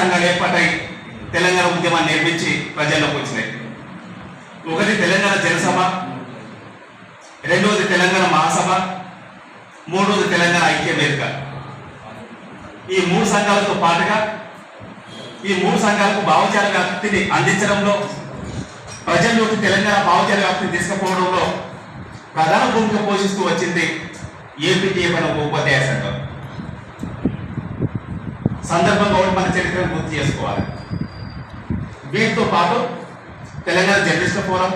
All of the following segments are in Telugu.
సంఘాలు ఏర్పాటై తెలంగాణ ఉద్యమాన్ని నిర్మించి ప్రజల్లోకి వచ్చినాయి. ఒకటి తెలంగాణ జనసభ రెండవది తెలంగాణ మహాసభ మూడవది తెలంగాణ ఐక్య వేదిక. ఈ మూడు సంఘాలతో పాటుగా ఈ మూడు సంఘాలకు భావజాల వ్యాప్తిని అందించడంలో ప్రజల్లోకి తెలంగాణ భావజాల వ్యాప్తిని తీసుకుపోవడంలో ప్రధాన భూమిక పోషిస్తూ వచ్చింది ఏపీటీఎఫ్ అనే ఉపాధ్యాయ సంఘం. సందర్భంగా ఒకటి మన చరిత్రను గుర్తు చేసుకోవాలి. వీటితో పాటు తెలంగాణ జర్నలిస్టుల ఫోరం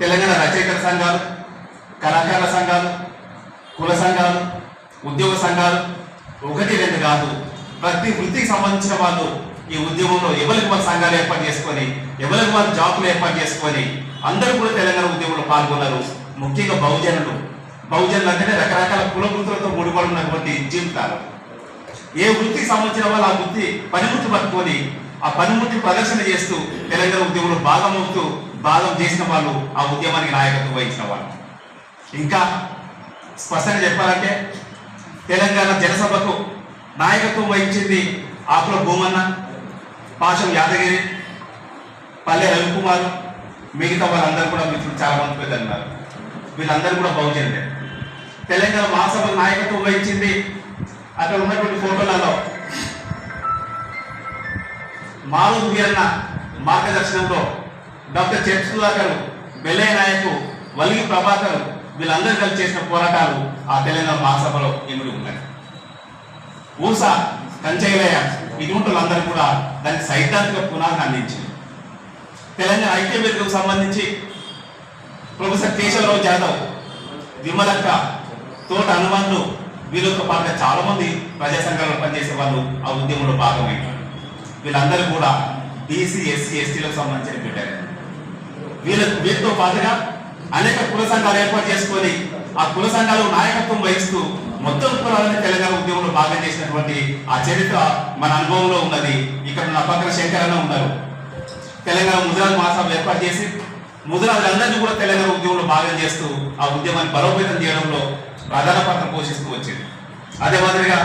తెలంగాణ రచయితల సంఘాలు కళాకారుల సంఘాలు కుల సంఘాలు ఉద్యోగ సంఘాలు ఒకటి రెండు కాదు ప్రతి వృత్తికి సంబంధించిన వాళ్ళు ఈ ఉద్యమంలో ఎవరికి వారు సంఘాలు ఏర్పాటు చేసుకొని ఎవరికి వారు జాబులు ఏర్పాటు చేసుకొని అందరూ కూడా తెలంగాణ ఉద్యమంలో పాల్గొన్నారు. ముఖ్యంగా బహుజనులు. బహుజనులు అంటేనే రకరకాల కుల వృత్తులతో ముడిపడి ఉన్నటువంటి జీవితాలు. ఏ వృత్తికి సంబంధించిన వాళ్ళు ఆ వృత్తి పనిముట్టు పట్టుకొని ఆ పనిముట్టి ప్రదర్శన చేస్తూ తెలంగాణ ఉద్యమంలో భాగమవుతూ భాగం చేసిన వాళ్ళు ఆ ఉద్యమానికి నాయకత్వం వహించిన వాళ్ళు. ఇంకా స్పష్టంగా చెప్పాలంటే తెలంగాణ జనసభకు నాయకత్వం వహించింది ఆకుల భూమన్న పాశం యాదగిరి పల్లె రవికుమార్ మిగతా వాళ్ళందరూ కూడా మిత్రులు చాలా మంది పెద్దలు ఉన్నారు. వీళ్ళందరూ కూడా బహుజనులే. తెలంగాణ మహాసభ నాయకత్వం వహించింది అక్కడ ఉన్నటువంటి ఫోటోలలో మారుతి వీరన్న మార్గదర్శనంలో డాక్టర్ చెప్ బెల్లయ్య నాయకు వలిగి ప్రభాకర్ వీళ్ళందరూ కలిసి చేసిన పోరాటాలు ఆ తెలంగాణ మహాసభలో ఇమిడి ఉన్నాయి. ఊస కంచైలయ్య ఇటువంటి కూడా దానికి సైద్ధాంతిక పునాదిని అందించింది తెలంగాణ ఐక్య వేదికకు సంబంధించి ప్రొఫెసర్ కేశవరావు జాదవ్ విమలక్క తోట హనుమాన్లు వీళ్ళతో పాటుగా చాలా మంది ప్రజా సంఘాలలో పనిచేసే వాళ్ళు ఆ ఉద్యమంలో భాగమైనారు వీళ్ళందరూ కూడా బీసీ ఎస్సీ ఎస్టీలకు సంబంధించిన బిడ్డలే. వీళ్ళ వీళ్ళతో పాటుగా అనేక కుల సంఘాలు ఏర్పాటు చేసుకొని ఆ కుల సంఘాలు నాయకత్వం వహిస్తూ మొత్తం కులాలని తెలంగాణ ఉద్యమంలో భాగం చేసినటువంటి ఆ చరిత్ర మన అనుభవంలో ఉన్నది. ఇక్కడ నా పక్కన శంకరన్న ఉన్నారు. తెలంగాణ ముద్రాల మహాసభ ఏర్పాటు చేసి ముద్రాజులందరినీ కూడా తెలంగాణ ఉద్యమంలో భాగం చేస్తూ ఆ ఉద్యమాన్ని బలోపేతం చేయడంలో ప్రధాన పాత్ర పోషిస్తూ వచ్చింది. అదే మాదిరిగా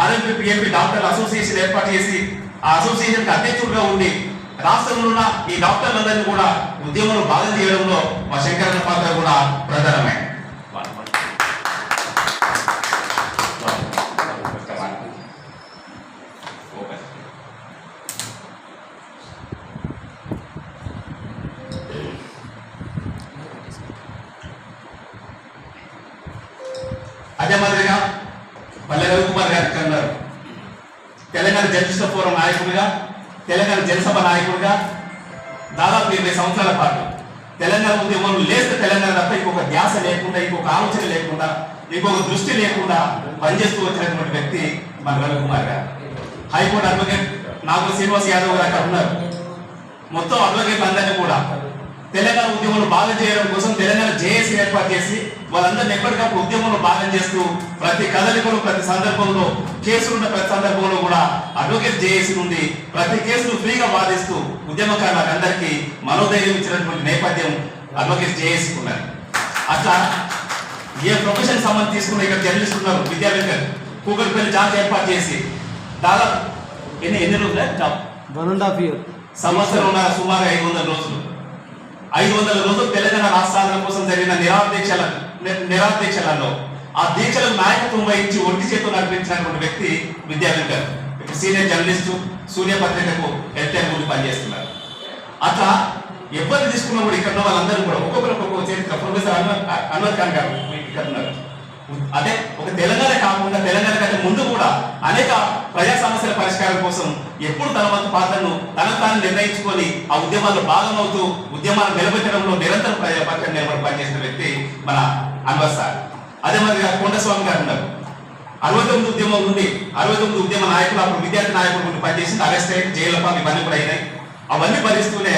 ఆర్ఎంపీ పిఎంపీ డాక్టర్ అసోసియేషన్ ఏర్పాటు చేసి ఆ అసోసియేషన్ అధ్యక్షుడిగా ఉండి రాష్ట్రంలో ఉన్న ఈ డాక్టర్లందరినీ కూడా ఉద్యమంలో భాగం చేయడంలో మా శంకరన్న పాత్ర కూడా ప్రధానమే. అదే మాదిరిగా పల్లె రవికుమార్ గారు అన్నారు తెలంగాణ జర్నలిస్టుల ఫోరం నాయకుడిగా తెలంగాణ జనసభ నాయకుడిగా దాదాపు ఇరవై సంవత్సరాల పాటు తెలంగాణ ఉద్యమం లేస్తే తెలంగాణ తప్ప ఇంకొక ధ్యాస లేకుండా ఇంకొక ఆలోచన లేకుండా ఇంకొక దృష్టి లేకుండా పనిచేస్తూ వచ్చినటువంటి వ్యక్తి మన రవికుమార్ గారు. High court advocate Nagula Srinivas Yadav గారు అక్కడ ఉన్నారు. మొత్తం అడ్వకేట్లు అందరినీ కూడా తెలంగాణ ఉద్యమంలో భాగం చేయడం కోసం తెలంగాణ జేఏసీ ఏర్పాటు చేసి వాళ్ళందరినీ ఎప్పటికప్పుడు ఉద్యమంలో భాగం చేస్తూ ప్రతి కదలికలో ప్రతి సందర్భంలో కేసులున్న ప్రతి సందర్భంలో కూడా అడ్వకేట్ జేఏసీ నుండి ప్రతి కేసును ఫ్రీగా వాదిస్తూ ఉద్యమకారులకు అందరికీ మనోధైర్యం ఇచ్చినటువంటి నేపథ్యం అడ్వకేట్ జేఏసీ ఉన్నది. అట్లా ఏ ప్రొఫెషన్ సంబంధించి తీసుకున్న ఇక్కడ జర్నలిస్ట్ ఉన్నారు విద్యావేత్తలు కూకట్పల్లి జాబ్ ఏర్పాటు చేసి దాదాపు ఎన్ని ఎన్ని రోజులే? సంవత్సరం సుమారు ఐదు వందల రోజులు. ఐదు వందల రోజులు తెలంగాణ రాష్ట్రాల కోసం జరిగిన నిరాదీక్షల ని- నిరాదీక్షలలో ఆ దీక్షలకు నాయకత్వం వహించి ఒంటి చేతులు నడిపించినటువంటి వ్యక్తి విద్యావేత్తలు ఇప్పుడు సీనియర్ జర్నలిస్టు సూర్య పత్రికకు ఎడిటర్ ముందు పనిచేస్తున్నారు. అట్లా ఎవరు తీసుకున్నప్పుడు ఇక్కడ వాళ్ళందరూ కూడా ఒక్కొక్కరు ఒక్కొక్క చరిత్ర ప్రొఫెసర్ అన్వర్ అన్వర్ ఖాన్ గారు ఇక్కడ ఉన్నారు. అదే ఒక తెలంగాణ కాకుండా తెలంగాణ కంటే ముందు కూడా అనేక ప్రజా సమస్యల పరిష్కారం కోసం ఎప్పుడు తన వంతు పాత్రను తన తాను నిర్ణయించుకొని ఆ ఉద్యమాల్లో భాగమవుతూ ఉద్యమాలు నిలబెట్టడంలో నిరంతరం ప్రజా పక్షాన్ని నిలబడి పనిచేసిన వ్యక్తి మన అన్వర్ సార్. అదే మాదిరిగా కొండస్వామి గారు ఉన్నారు. అరవై తొమ్మిది ఉద్యమం నుండి అరవై తొమ్మిది ఉద్యమ నాయకులు అప్పుడు విద్యార్థి నాయకులు నుండి పనిచేసింది అరెస్ట్ అయ్యి జైలు ఇవన్నీ కూడా అయినాయి. అవన్నీ భరిస్తూనే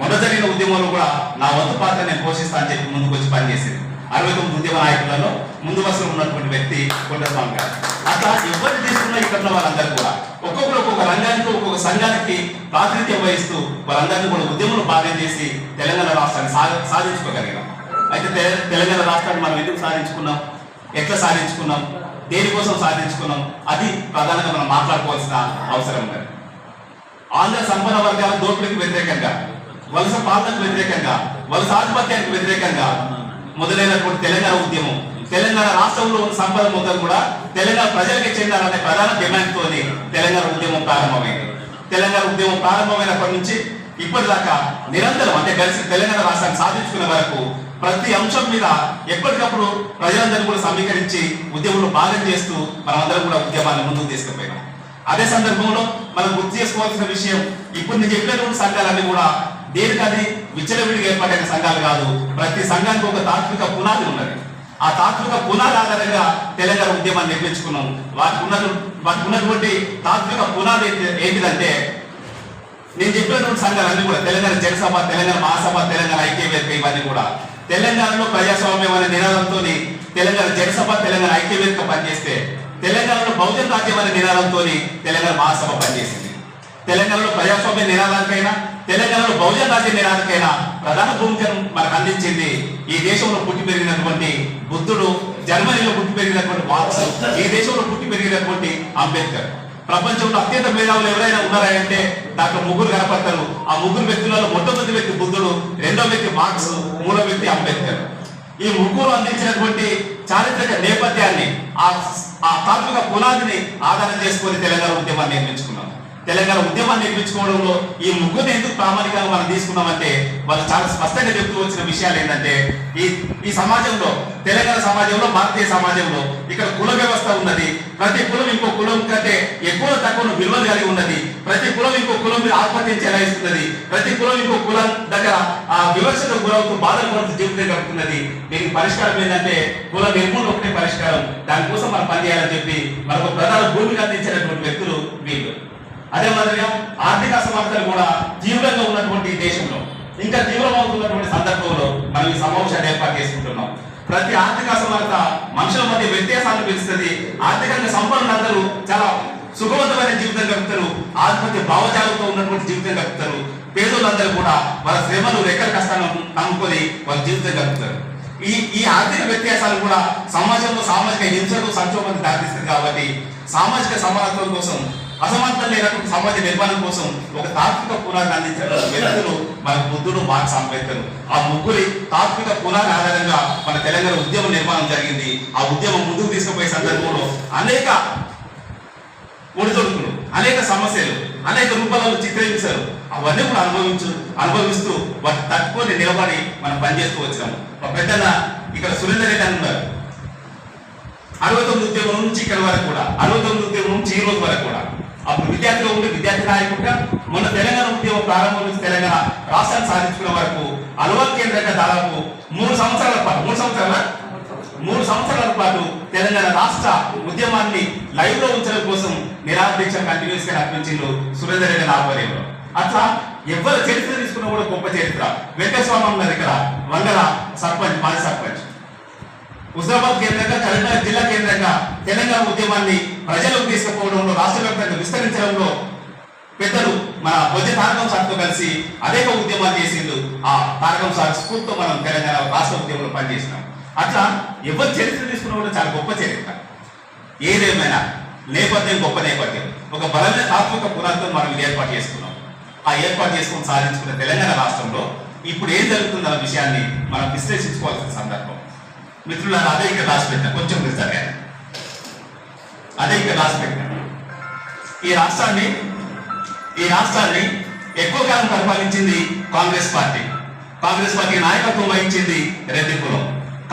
మొదట జరిగిన ఉద్యమంలో కూడా నా వంతు పాత్ర నేను పోషిస్తా అని చెప్పి ముందుకు వచ్చి పనిచేసింది. అరవై తొమ్మిది ఉద్యమ నాయకులలో ముందు వరుసలో ఉన్నటువంటి వ్యక్తి కొండస్వామి గారు. అట్లా ఎవరు తీసుకున్న ఇక్కడ వాళ్ళందరూ కూడా ఒక్కొక్కరు ఒక్కొక్క రంగానికి ఒక్కొక్క సంఘానికి ప్రాతినిధ్యం వహిస్తూ వాళ్ళందరినీ కూడా ఉద్యమంలో భాగం చేసి తెలంగాణ రాష్ట్రాన్ని సాధ సాధించుకోగలిగాం. అయితే తెలంగాణ రాష్ట్రాన్ని మనం ఎందుకు సాధించుకున్నాం? ఎట్లా సాధించుకున్నాం? దేనికోసం సాధించుకున్నాం? అది ప్రధానంగా మనం మాట్లాడుకోవాల్సిన అవసరం ఉంది ఆంధ్ర సంపన్న వర్గాల దోపిడీకి వ్యతిరేకంగా వలస పాలనకు వ్యతిరేకంగా వలస ఆధిపత్యానికి వ్యతిరేకంగా మొదలైనటువంటి తెలంగాణ ఉద్యమం. తెలంగాణ రాష్ట్రంలో ఉన్న సంపద మొత్తం కూడా తెలంగాణ ప్రజలకి చెందాలనే ప్రధాన డిమాండ్ తోని తెలంగాణ ఉద్యమం ప్రారంభమైంది. తెలంగాణ ఉద్యమం ప్రారంభమైనప్పటి నుంచి ఇప్పటిదాకా నిరంతరం అంటే కలిసి తెలంగాణ రాష్ట్రాన్ని సాధించుకునే వరకు ప్రతి అంశం మీద ఎప్పటికప్పుడు ప్రజలందరూ కూడా సమీకరించి ఉద్యమంలో భాగం చేస్తూ మనమందరం కూడా ఉద్యమాన్ని ముందుకు తీసుకుపోయినాం. అదే సందర్భంలో మనం గుర్తు చేసుకోవాల్సిన విషయం ఇప్పుడు నేను చెప్పినటువంటి సంఘాలన్నీ కూడా దేనికి అది? విచ్చలవిడిగా ఏర్పడిన సంఘాలు కాదు. ప్రతి సంఘానికి ఒక తాత్విక పునాది ఉన్నది. ఆ తాత్విక పునాది ఆధారంగా తెలంగాణ ఉద్యమాన్ని నిర్మించుకున్నాం. వారికి ఉన్న వారికి ఉన్నటువంటి తాత్విక పునాది ఏంటిదంటే నేను చెప్పినటువంటి సంఘాలన్నీ కూడా తెలంగాణ జనసభ తెలంగాణ మహాసభ తెలంగాణ ఐక్యవేదిక ఇవన్నీ కూడా. తెలంగాణలో ప్రజాస్వామ్యం అనే నినాదంతో తెలంగాణ జనసభ తెలంగాణ ఐక్యవేదిక పనిచేస్తే తెలంగాణలో బహుజన రాజ్యం అనే నినాదంతో తెలంగాణ మహాసభ పనిచేసింది. తెలంగాణలో ప్రజాస్వామ్య నినాదానికైనా తెలంగాణలో బహుజన రాజ్య నినాదానికైనా ప్రధాన భూమికను మనకు అందించింది ఈ దేశంలో పుట్టి పెరిగినటువంటి బుద్ధుడు జర్మనీలో పుట్టి పెరిగినటువంటి మార్క్స్ ఈ దేశంలో పుట్టి పెరిగినటువంటి అంబేద్కర్. ప్రపంచంలో అత్యంత మేధావులు ఎవరైనా ఉన్నారా అంటే డాక్టర్ ముగ్గురు కనపడతారు. ఆ ముగ్గురు వ్యక్తులలో మొట్టమొదటి వ్యక్తి బుద్ధుడు రెండో వ్యక్తి మార్క్స్ మూడో వ్యక్తి అంబేద్కర్. ఈ ముగ్గురు అందించినటువంటి చారిత్రక నేపథ్యాన్ని ఆ ఆ తాత్విక పునాదిని ఆధారం చేసుకొని తెలంగాణ ఉద్యమాన్ని నిర్మించుకున్నాం. తెలంగాణ ఉద్యమాన్ని నిర్మించుకోవడంలో ఈ ముగ్గురు ఎందుకు ప్రామాణికంగా మనం తీసుకున్నామంటే వాళ్ళు చాలా స్పష్టంగా చెప్తూ వచ్చిన విషయాలు ఏంటంటే ఈ ఈ సమాజంలో తెలంగాణ సమాజంలో భారతీయ సమాజంలో ఇక్కడ కుల వ్యవస్థ ఉన్నది. ప్రతి కులం ఇంకో కులం కంటే ఎక్కువ తక్కువ విలువలు కలిగి ఉన్నది. ప్రతి కులం ఇంకో కులం మీద ఆత్మహత్య చెలాయిస్తున్నది. ప్రతి కులం ఇంకో కులం దగ్గర ఆ వివక్షకు గురవుతూ బాధలు గురవుతూ జీవితం గడుపుతున్నది. దీనికి పరిష్కారం ఏంటంటే కుల నిర్మూలన ఒకటే పరిష్కారం. దానికోసం మనం పనిచేయాలని చెప్పి మనకు ప్రధాన భూమికి అందించినటువంటి అదే మాదిరిగా ఆర్థిక అసమానతలు కూడా తీవ్రంగా ఉన్నటువంటి దేశంలో ఇంకా తీవ్రమవుతున్నటువంటి సందర్భంలో మనం ఈ సమావేశాన్ని ఏర్పాటు చేసుకుంటున్నాం. ప్రతి ఆర్థిక అసమానత మనుషుల మధ్య వ్యత్యాసాలు పెంచుతుంది. ఆర్థికంగా సంపన్నులందరూ చాలా సుఖవంతమైన జీవితం గడుపుతారు. ఆత్మహత్య భావజాలతో ఉన్నటువంటి జీవితం గడుపుతారు. పేదోళ్ళందరూ కూడా వాళ్ళ శ్రమను రెక్కల కష్టాలను అనుకొని వాళ్ళ జీవితం గడుపుతారు. ఈ ఈ ఆర్థిక వ్యత్యాసాలు కూడా సమాజంలో సామాజిక హింసలు సంక్షోభానికి దారితీస్తుంది కాబట్టి సామాజిక సమానత్వం కోసం అసమర్థం లేనటువంటి సమాజ నిర్మాణం కోసం ఒక తాత్విక పునాది అందించిన వ్యక్తులు మన బుద్ధుడు మార్క్స్ అంబేద్కర్. ఆ ముగ్గురి తాత్విక పునాది ఆధారంగా మన తెలంగాణ ఉద్యమ నిర్మాణం జరిగింది. ఆ ఉద్యమం ముందుకు తీసుకుపోయే సందర్భంలో అనేక ఒడిదొడుకులు అనేక సమస్యలు అనేక రూపాలను చిత్రించారు అవన్నీ కూడా అనుభవించు అనుభవిస్తూ వాటి తక్కువని నిలబడి మనం పనిచేస్తూ వచ్చినాము ఒక పెద్దన్న ఇక్కడ సురేందర్ రెడ్డి అన్నారు అరవై తొమ్మిది ఉద్యోగం నుంచి ఇక్కడ వరకు కూడా అరవై తొమ్మిది ఉద్యోగం నుంచి ఈ రోజు వరకు కూడా. అప్పుడు విద్యార్థిలో ఉండి విద్యార్థి నాయకుడిగా మొన్న తెలంగాణ ఉద్యమం ప్రారంభం నుంచి తెలంగాణ రాష్ట్రాన్ని సాధించుకునే వరకు అలవాల్ కేంద్రంగా దాదాపు మూడు సంవత్సరాల పాటు మూడు సంవత్సరాల? మూడు సంవత్సరాల పాటు తెలంగాణ రాష్ట్ర ఉద్యమాన్ని లైవ్లో ఉంచడం కోసం నిరాదీక్ష కంటిన్యూస్గా నడిపించిండు సురేందర్ రెడ్డి ఆధ్వర్యంలో. అట్లా ఎవరు చరిత్ర తీసుకున్నా కూడా గొప్ప చరిత్ర. వెంకటస్వామి ఉన్నారు ఇక్కడ వంగల సర్పంచ్ మాజీ సర్పంచ్. హుజరాబాద్ కేంద్రంగా కరీంనగర్ జిల్లా కేంద్రంగా తెలంగాణ ఉద్యమాన్ని ప్రజలకు తీసుకుపోవడంలో రాష్ట్ర వ్యాప్తంగా విస్తరించడంలో పెద్దలు మన బొజ్జ తారకం సార్తో కలిసి అనేక ఉద్యమాలు చేసిండు. ఆ తారకం సార్ స్ఫూర్తితో మనం తెలంగాణ రాష్ట్ర ఉద్యమంలో పనిచేసినాం. అట్లా ఎవరు చరిత్ర తీసుకున్నా కూడా చాలా గొప్ప చరిత్ర. ఏదేమైనా నేపథ్యం గొప్ప నేపథ్యం. ఒక బలమైన తాత్విక పునాదితో మనం ఇది ఏర్పాటు చేసుకున్నాం. ఆ ఏర్పాటు చేసుకుని సాధించుకున్న తెలంగాణ రాష్ట్రంలో ఇప్పుడు ఏం జరుగుతుందన్న విషయాన్ని మనం విశ్లేషించుకోవాల్సిన సందర్భం. మిత్రులారా అదే ఇక్కడ రాసి పెట్టా కొంచెం నిజంగా అదే ఇక్కడ రాసి ఈ రాష్ట్రాన్ని ఈ రాష్ట్రాన్ని ఎక్కువ కాలం పరిపాలించింది కాంగ్రెస్ పార్టీ. కాంగ్రెస్ పార్టీ నాయకత్వం వహించింది రెడ్డి కులం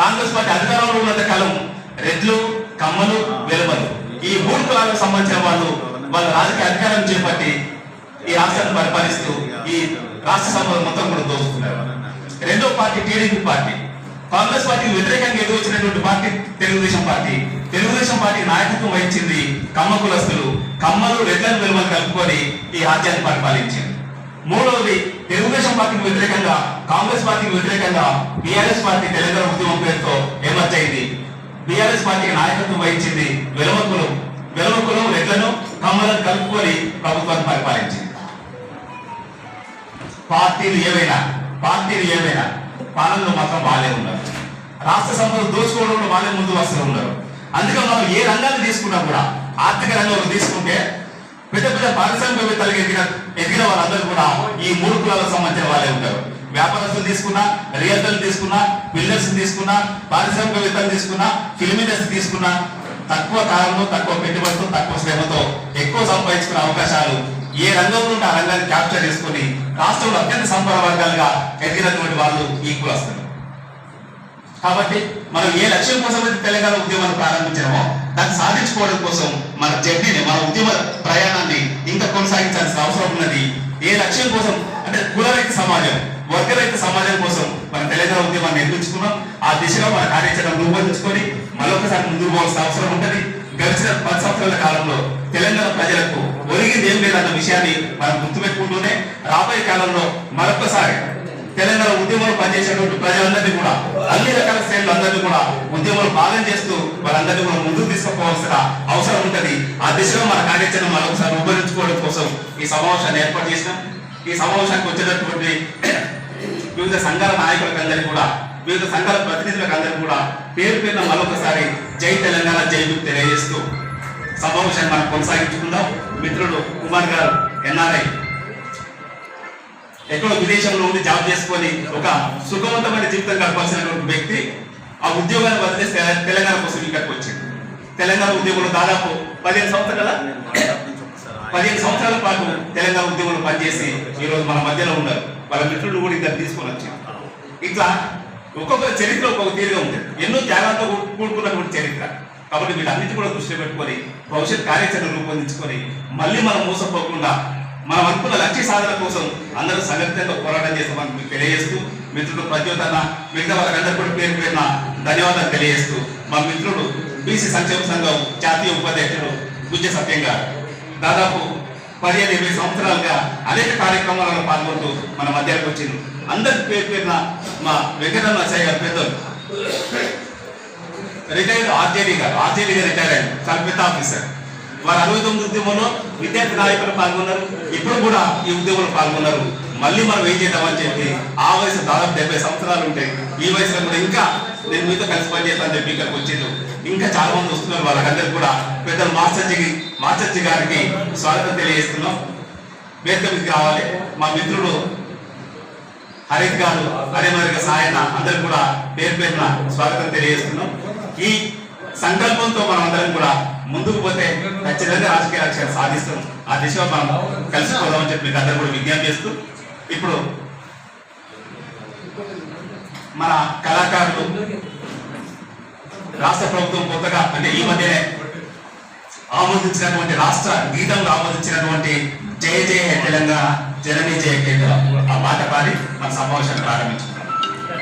కాంగ్రెస్ పార్టీ అధికారంలో ఉన్నంత కాలం రెడ్లు కమ్మలు వెలువలు ఈ మూడు కులాలకు సంబంధించిన వాళ్ళు వాళ్ళ రాజకీయ అధికారం చేపట్టి ఈ రాష్ట్రాన్ని పరిపాలిస్తూ ఈ రాష్ట్ర సంపద మొత్తం కూడా దోచుకున్నారు రెండో పార్టీ టీడీపీ పార్టీ. కాంగ్రెస్ పార్టీకి వ్యతిరేకంగా ఎదురు వచ్చినటువంటి party Telugu Desam party. Telugu Desam party నాయకత్వం వహించింది కమ్మ కులస్తులు. కమ్మలు రెడ్లను వెలువలు కలుపుకొని ఈ రాజ్యాన్ని పరిపాలించింది మూడవది తెలుగుదేశం పార్టీకి వ్యతిరేకంగా కాంగ్రెస్ పార్టీకి వ్యతిరేకంగా బీఆర్ఎస్ పార్టీ తెలంగాణ ఉద్యమం పేరుతో ఏమర్చయింది అయింది. బీఆర్ఎస్ పార్టీకి నాయకత్వం వహించింది వెలవకులు వెలవకులు రెడ్లను కమ్మలను కలుపుకొని ప్రభుత్వాన్ని పరిపాలించింది. పార్టీలు ఏవైనా పార్టీలు ఏవైనా పాలనలో మాత్రం వాళ్ళే ఉన్నారు. రాష్ట్ర సంపద దోచుకోవడంలో వాళ్ళే ముందు వస్తూ ఉన్నారు. అందుకే మనం ఏ రంగాన్ని తీసుకున్నా కూడా ఆర్థిక రంగంలో తీసుకుంటే పెద్ద పెద్ద పారిశ్రామికవేత్తలకు ఎదిగిన ఎదిగిన వాళ్ళందరూ కూడా ఈ మూడు కులాలకు సంబంధించిన వాళ్ళే ఉంటారు. వ్యాపారస్తులు తీసుకున్నా రియల్టర్లు తీసుకున్నా బిల్డర్స్ తీసుకున్నా పారిశ్రామికవేత్తలు తీసుకున్నా ఫిల్మ్ ఇండస్ట్రీ తీసుకున్నా తక్కువ కాలంలో తక్కువ పెట్టుబడితో తక్కువ శ్రమతో ఎక్కువ సంపాదించుకునే అవకాశాలు ఏ రంగంలో ఉంటే ఆ రంగాన్ని క్యాప్చర్ చేసుకుని రాష్ట్రంలో అత్యంత సంపద వర్గాలుగా ఎదిగినటువంటి వాళ్ళు ఈ కులస్తారు కాబట్టి మనం ఏ లక్ష్యం కోసం అయితే తెలంగాణ ఉద్యమాన్ని ప్రారంభించామో దాన్ని సాధించుకోవడం కోసం మన జర్నీని మన ఉద్యమ ప్రయాణాన్ని ఇంకా కొనసాగించాల్సిన అవసరం ఉన్నది. ఏ లక్ష్యం కోసం? అంటే కులరైత సమాజం వర్గరైత సమాజం కోసం మన తెలంగాణ ఉద్యమాన్ని నిర్మించుకున్నాం. ఆ దిశగా మన కార్యాచరణ రూపొందించుకొని మరొకసారి ముందుకు పోవాల్సిన అవసరం ఉంటుంది గడిచిన పది సంవత్సరాల కాలంలో తెలంగాణ ప్రజలకు ఒరిగింది ఏం లేదన్న విషయాన్ని మనం గుర్తుపెట్టుకుంటూనే రాబోయే కాలంలో మరొకసారి తెలంగాణ ఉద్యమంలో పనిచేసేటువంటి ప్రజలందరినీ కూడా అన్ని రకాల శ్రేణులు అందరినీ కూడా ఉద్యమంలో భాగం చేస్తూ వాళ్ళందరినీ కూడా ముందుకు తీసుకుపోవాల్సిన అవసరం ఉంటది. ఆ దిశగా మన కార్యాచరణ మరొకసారి ఉపయోగించుకోవడం కోసం ఈ సమావేశాన్ని ఏర్పాటు చేసినాం. ఈ సమావేశానికి వచ్చినటువంటి వివిధ సంఘాల నాయకులకు అందరికీ కూడా వివిధ సంఘాల ప్రతినిధులకు అందరికీ కూడా పేరు పేరున మరొకసారి జై తెలంగాణ జై తెలియజేస్తూ సమావేశాన్ని మనం కొనసాగించుకుందాం. మిత్రుడు కుమార్ గారు ఎన్ఆర్ఐ ఎక్కడో విదేశంలో ఉండి జాబ్ చేసుకొని ఒక సుఖవంతమైన జీవితం గడపాల్సినటువంటి వ్యక్తి ఆ ఉద్యోగాన్ని వదిలేసి తెలంగాణ కోసం ఇక్కడికి వచ్చింది తెలంగాణ ఉద్యోగంలో దాదాపు పదిహేను సంవత్సరాల పదిహేను సంవత్సరాల పాటు తెలంగాణ ఉద్యోగులు పనిచేసి ఈరోజు మన మధ్యలో ఉన్నారు. వాళ్ళ మిత్రులు కూడా ఇద్దరు తీసుకొని వచ్చారు. ఇట్లా ఒక్కొక్క చరిత్ర ఒక్కొక్క తీరుగా ఉంటుంది ఎన్నో త్యాగాలతో కూడుకున్నటువంటి చరిత్ర. కాబట్టి వీటన్నిటి కూడా దృష్టిలో పెట్టుకొని భవిష్యత్ కార్యాచరణ రూపొందించుకొని మళ్ళీ మనం మోసపోకుండా మనం అనుకున్న లక్ష్య సాధన కోసం అందరూ సమర్థంగా పోరాటం చేస్తామని మీకు తెలియజేస్తూ మిత్రుడు ప్రజ్యోతన మిగతా వాళ్ళకందరూ కూడా పేరు పేరున ధన్యవాదాలు తెలియజేస్తూ మా మిత్రుడు బీసీ సంక్షేమ సంఘం జాతీయ ఉపాధ్యక్షుడు పూజ్య సత్యంగా దాదాపు పదిహేను ఇరవై సంవత్సరాలుగా అనేక కార్యక్రమాలలో పాల్గొంటూ మన మధ్యలోకి వచ్చింది. అందరి పేరు పేరున మా వెంకటరమణ సాయి గారు పెద్దలు రిటైర్డ్ ఆర్జేడీ గారు ఆర్జేడీ గారు రిటైర్ అయ్యారు. చాలా పెద్ద ఆఫీసర్. వారు అరవై తొమ్మిది ఉద్యమంలో విద్యార్థి నాయకులు పాల్గొన్నారు. ఇప్పుడు కూడా ఈ ఉద్యమంలో పాల్గొన్నారు. మళ్ళీ మనం ఏం చేద్దామని చెప్పి ఆ వయసు దాదాపు డెబ్బై సంవత్సరాలు ఉంటాయి. ఈ వయసులో కూడా ఇంకా నేను మీతో కలిసి పనిచేస్తాను చెప్పి ఇక్కడికి వచ్చిండు ఇంకా చాలా మంది వస్తున్నారు. వాళ్ళకందరికి కూడా పెద్దలు మాస్టర్జీ మాస్టర్జీ గారికి స్వాగతం తెలియజేస్తున్నాం. వేదిక రావాలి. మా మిత్రుడు హరిత్ గారు అదే మాదిరిగా సాయన అందరికి కూడా పేరు పేరున స్వాగతం తెలియజేస్తున్నాం. ఈ సంకల్పంతో మనం అందరం కూడా ముందుకు పోతే ఖచ్చితంగా రాజకీయ లక్ష్యాలు సాధిస్తాం. ఆ దిశగా మనం కలిసిపోదామని చెప్పి మీకు అందరూ కూడా విజ్ఞప్తి చేస్తూ ఇప్పుడు మన కళాకారులు రాష్ట్ర ప్రభుత్వం కొత్తగా అంటే ఈ మధ్యనే ఆమోదించినటువంటి రాష్ట్ర గీతంలో ఆమోదించినటువంటి జయ జయ తెలంగాణ జననీ జయ కేంద్ర. ఆ మాట పాడి మన సమావేశాన్ని ప్రారంభించారు